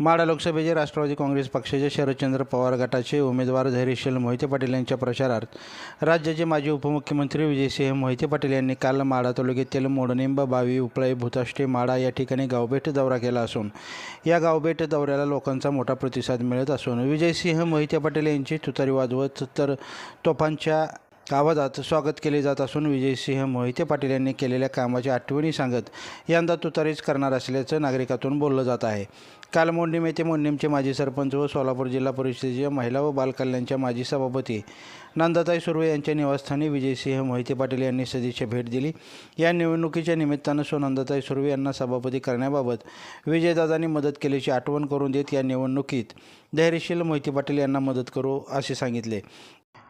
माढा लोकसभेचे राष्ट्रवादी काँग्रेस पक्षाचे शरदचंद्र पवार गटाचे उमेदवार धैर्यशील मोहिते पाटील यांच्या प्रचारार्थ राज्याचे माजी उपमुख्यमंत्री विजयसिंह मोहिते पाटील यांनी काल माढा तालुक्यातील मोडनिंब बावी उपळे भूताष्टे माढा या ठिकाणी गावभेट दौरा केला असून या गावभेट दौऱ्याला लोकांचा मोठा प्रतिसाद मिळत असून विजयसिंह मोहिते पाटील यांची तुतारी वाजवत तर तोफांच्या आवाजात स्वागत केले जात असून विजयसिंह मोहिते पाटील यांनी केलेल्या कामाच्या आठवणी सांगत यंदा तुतारीच करणार असल्याचं नागरिकातून बोललं जात आहे. काल मोंडीम येथे मोंडीमचे माजी सरपंच व सोलापूर जिल्हा परिषदेच्या महिला व बालकल्याणच्या माजी सभापती नंदाताई सुर्वे यांच्या निवासस्थानी विजयसिंह मोहिते पाटील यांनी सदिच्छा भेट दिली. या निवडणुकीच्या निमित्तानं सो नंदाताई सुर्वे यांना सभापती करण्याबाबत विजयदादांनी मदत केल्याची आठवण करून देत या निवडणुकीत धैर्यशील मोहिते पाटील यांना मदत करू असे सांगितले.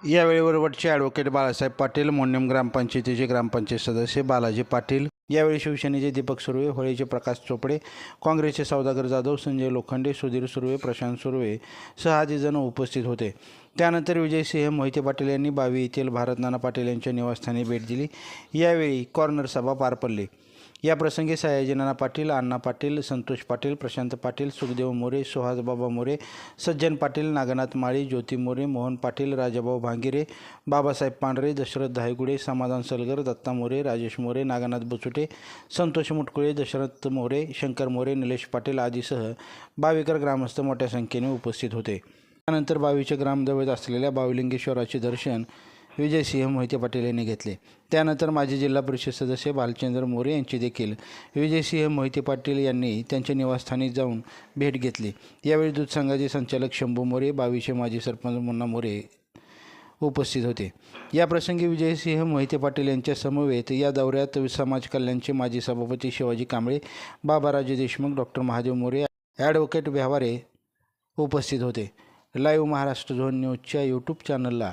यावेळी वरवटचे ॲडव्होकेट बाळासाहेब पाटील मोन्यम ग्रामपंचायतीचे ग्रामपंचायत सदस्य बालाजी पाटील यावेळी शिवसेनेचे दीपक सुर्वे होळीचे प्रकाश चोपडे काँग्रेसचे सौदागर जाधव संजय लोखंडे सुधीर सुर्वे प्रशांत सुर्वे सहा आदी जण उपस्थित होते. त्यानंतर विजयसिंह मोहिते पाटील यांनी बावी येथील भारत नाना पाटील यांच्या निवासस्थानी भेट दिली. यावेळी कॉर्नर सभा पार पडली. या प्रसंगी सयाजीनाना पाटील अण्णा पाटील संतोष पाटील प्रशांत पाटील सुखदेव मोरे सुहासबाबा मोरे सज्जन पाटील नागनाथ माळी ज्योती मोरे मोहन पाटील राजाभाऊ भांगिरे बाबासाहेब पांढरे दशरथ धायगुडे समाधान सलगर दत्ता मोरे राजेश मोरे नागनाथ बुचुटे संतोष मुटकुळे दशरथ मोरे शंकर मोरे निलेश पाटील आदीसह बावेकर ग्रामस्थ मोठ्या संख्येने उपस्थित होते. त्यानंतर बावीच्या ग्रामदेवत असलेल्या बावलिंगेश्वराचे दर्शन विजयसिंह मोहिते पाटील यांनी घेतले. त्यानंतर माजी जिल्हा परिषद सदस्य भालचंद्र मोरे यांची देखील विजयसिंह मोहिते पाटील यांनी त्यांच्या निवासस्थानी जाऊन भेट घेतली. यावेळी दूध संघाचे संचालक शंभू मोरे बावीसशे माजी सरपंच मुन्ना मोरे उपस्थित होते. या प्रसंगी विजयसिंह मोहिते पाटील यांच्या समवेत या दौऱ्यात समाज कल्याणचे माजी सभापती शिवाजी कांबळे बाबाराजे देशमुख डॉक्टर महादेव मोरे ॲडव्होकेट व्यवहारे उपस्थित होते. लाईव्ह महाराष्ट्र झोन न्यूजच्या यूट्यूब चॅनलला